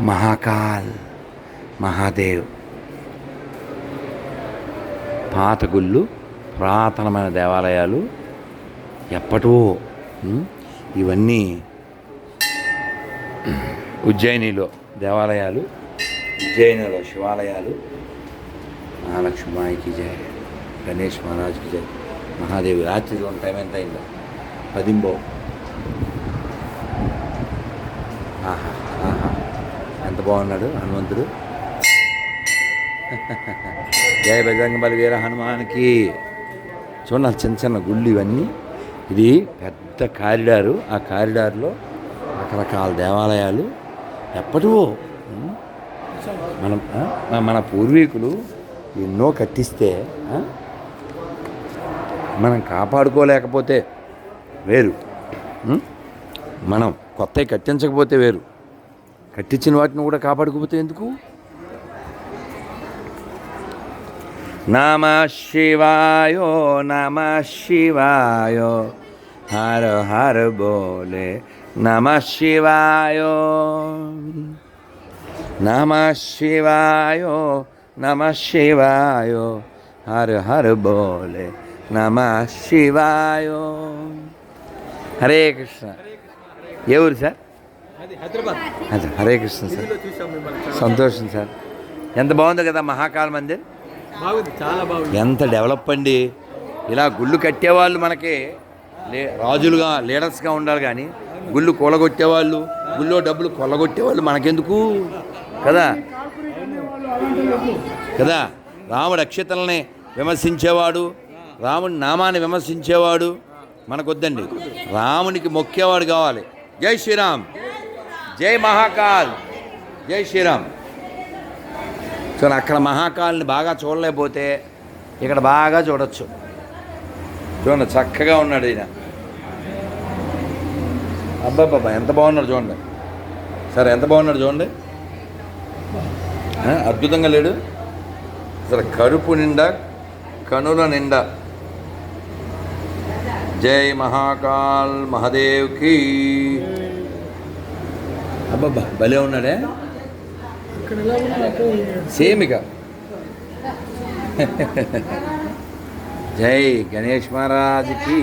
మహాకాల్ మహాదేవ్. పాత గుళ్ళు పురాతనమైన దేవాలయాలు ఎప్పటో ఇవన్నీ ఉజ్జయినిలో దేవాలయాలు ఉజ్జయినిలో శివాలయాలు. మహాలక్ష్మాయికి జయ గణేష్ మహారాజ్కి జయ మహాదేవి రాత్రిలో టైం ఎంత అయిందో? పదింబో. ఆహా ఆహా. ఎంత బాగున్నాడు హనుమంతుడు. జయ బజరంగ బలి వీర హనుమానికి చూడండి చిన్న చిన్న గుళ్ళు ఇవన్నీ. ఇది పెద్ద కారిడారు. ఆ కారిడార్లో రకరకాల దేవాలయాలు. ఎప్పటివో మనం మన పూర్వీకులు ఎన్నో కట్టిస్తే మనం కాపాడుకోలేకపోతే వేరు. మనం కొత్తవి కట్టించకపోతే వేరు. కట్టించిన వాటిని కూడా కాపాడుకోపోతే ఎందుకు? నమ శివాయో నమ శివాయో హర హర బోలే నమ శివాయో. నమ శివాయో నమ శివాయో హర హర బోలే నమ శివాయో. హరే కృష్ణ. ఎవరు సార్? అది హరే కృష్ణ సార్. సంతోషం సార్. ఎంత బాగుంది కదా మహాకాల్ మందిర్. చాలా బాగుంది. ఎంత డెవలప్ అండి. ఇలా గుళ్ళు కట్టేవాళ్ళు మనకి లే రాజులుగా లీడర్స్గా ఉండాలి కానీ గుళ్ళు కూలగొట్టేవాళ్ళు గుళ్ళో డబ్బులు కొల్లగొట్టేవాళ్ళు మనకెందుకు? కదా? కదా? రాముడు అక్షతల్ని విమర్శించేవాడు రాముడి నామాన్ని విమర్శించేవాడు మనకొద్దండి. రామునికి మొక్కేవాడు కావాలి. జై శ్రీరామ్. జై మహాకాల్ జై శ్రీరామ్. సో అక్కడ మహాకాల్ని బాగా చూడలేకపోతే ఇక్కడ బాగా చూడొచ్చు. చూడండి చక్కగా ఉన్నాడు ఈయన. అబ్బాబ్బా ఎంత బాగున్నాడు చూడండి. సరే ఎంత బాగున్నాడు చూడండి. అద్భుతంగా లేడు. అసలు కడుపు నిండా కనుల నిండా. జై మహాకాల్ మహాదేవ్కి అబ్బబ్బా భలే ఉన్నాడే. సేమ్ ఇక. జై గణేష్ మహారాజ్కి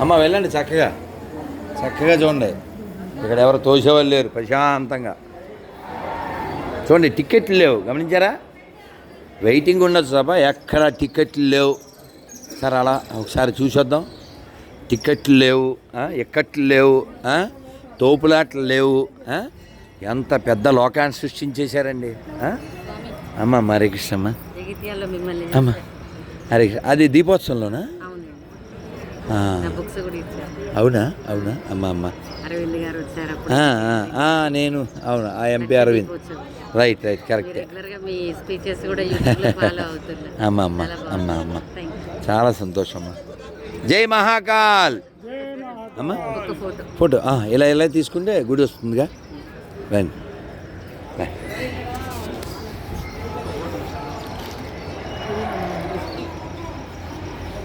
అమ్మ వెళ్ళండి చక్కగా. చక్కగా చూడండి. ఇక్కడ ఎవరు తోసేవాళ్ళు లేరు ప్రశాంతంగా. చూడండి టికెట్లు లేవు. గమనించారా? వెయిటింగ్ ఉండొచ్చు తప్ప ఎక్కడ టికెట్లు లేవు. సార్ అలా ఒకసారి చూసొద్దాం. టికెట్లు లేవు ఎక్కట్లు లేవు తోపులాట్లు లేవు ఎంత పెద్ద లోకాన్ని సృష్టించేశారండి? అమ్మ మరే కృష్ణమ్మ. జగిత్యాల్లో మిమ్మల్ని అమ్మ హరే కృష్ణ అది దీపోత్సవంలోనా? అవునా? అవునా? అమ్మ అమ్మ. అరవింద్ గారు వచ్చారు అప్పుడు. ఆ, ఆ, ఆ, నేను అవును ఆ ఎంపీ అరవింద్. రైట్ రైట్ కరెక్టే రెగ్యులర్గా మీ స్పీచెస్ కూడా యూట్యూబ్లో ఫాలో అవుతున్నా అమ్మ అమ్మ చాలా అమ్మ. అమ్మ. చాలా సంతోషం అమ్మ. జై మహాకాల్! అమ్మ. ఫోటో. ఫోటో. ఇలా ఇలా తీసుకుంటే గుడి వస్తుందిగా. రండి.